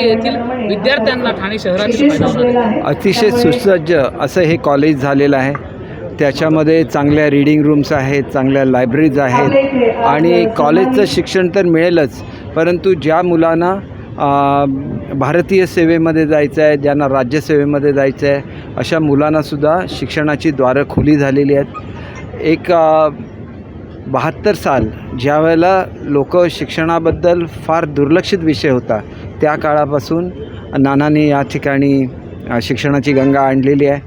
येथील विद्यार्थ्यांना ठाणे. अतिशय सुसज्ज असं हे कॉलेज झालेलं आहे. त्याच्यामध्ये चांगल्या रीडिंग रूम्स आहेत चांगल्या लायब्ररीज आहेत. आणि कॉलेजचं शिक्षण तर मिळेलच परंतु ज्या मुलांना भारतीय सेवेमध्ये जायचं आहे ज्यांना राज्यसेवेमध्ये जायचं आहे अशा मुलांनासुद्धा शिक्षणाची द्वारं खुली झालेली आहेत. एक बहात्तर साल ज्या वेळेला लोक शिक्षणाबद्दल फार दुर्लक्षित विषय होता त्या काळापासून नानांनी या ठिकाणी शिक्षणाची गंगा आणलेली आहे.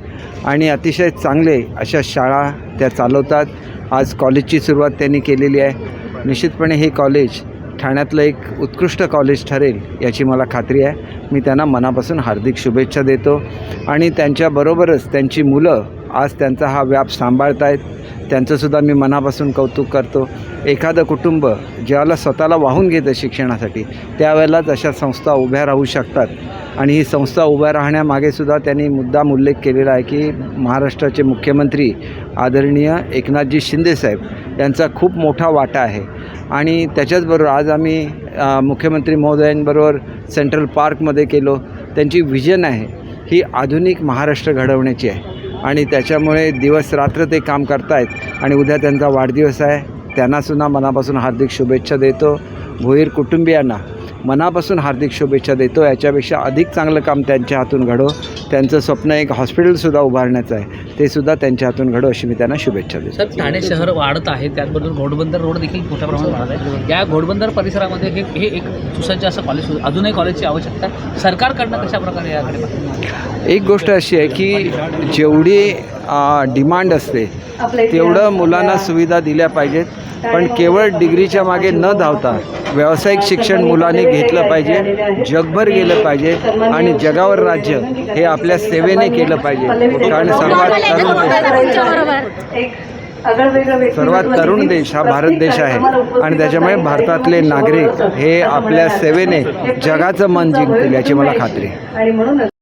आणि अतिशय चांगले अशा शाळा त्या चालवतात. आज कॉलेजची सुरुवात त्यांनी केलेली आहे. निश्चितपणे हे कॉलेज ठाण्यातलं एक उत्कृष्ट कॉलेज ठरेल याची मला खात्री आहे. मी त्यांना मनापासून हार्दिक शुभेच्छा देतो. आणि त्यांच्याबरोबरच त्यांची मुलं आज त्यांचा हा व्याप सांभाळत आहेत त्यांचंसुद्धा मी मनापासून कौतुक करतो. एखादं कुटुंब ज्याला स्वतःला वाहून घेतं शिक्षणासाठी त्यावेळेलाच अशा संस्था उभ्या राहू शकतात. आणि ही संस्था उभ्या राहण्यामागे सुद्धा त्यांनी मुद्दाम उल्लेख केलेला आहे की महाराष्ट्राचे मुख्यमंत्री आदरणीय एकनाथजी शिंदेसाहेब यांचा खूप मोठा वाटा आहे. आणि त्याच्याचबरोबर आज आम्ही मुख्यमंत्री महोदयांबरोबर सेंट्रल पार्कमध्ये केलो. त्यांची व्हिजन आहे ही आधुनिक महाराष्ट्र घडवण्याची आहे. आणि त्याच्यामुळे दिवस रात्र ते काम करतायत आणि उद्या त्यांचा वाढदिवस आहे. त्यांनासुद्धा मनापासून हार्दिक शुभेच्छा देतो भोईर कुटुंबियांना मनापासून हार्दिक शुभेच्छा देतो याच्यापेक्षा अधिक चांगलं काम त्यांच्या हातून घडो त्यांचं स्वप्न एक हॉस्पिटलसुद्धा उभारण्याचं आहे ते सुद्धा त्यांच्या हातून घडो अशी मी त्यांना शुभेच्छा देतो सर ठाणे शहर वाढत आहे त्याचबरोबर घोडबंदर रोड देखील मोठ्या प्रमाणात वाढत आहे या घोडबंदर परिसरामध्ये हे हे एक सुसज्ज असं कॉलेज. अजूनही कॉलेजची आवश्यकता. सरकारकडनं कशा प्रकारे याकडे? एक गोष्ट अशी आहे की जेवढी डिमांड असते. तेवढं मुलांना सुविधा दिल्या पाहिजेत. पण केवळ डिग्रीच्या मागे न धावता व्यावसायिक शिक्षण मुलांनी घेतलं पाहिजे. जगभर गेलं पाहिजे आणि जगावर राज्य हे आपल्या सेवेने केलं पाहिजे. कारण सर्वात तरुण देश. सर्वात तरुण देश हा भारत देश आहे. आणि त्याच्यामुळे भारतातले नागरिक हे आपल्या सेवेने जगाचं मन जिंकतील याची मला खात्री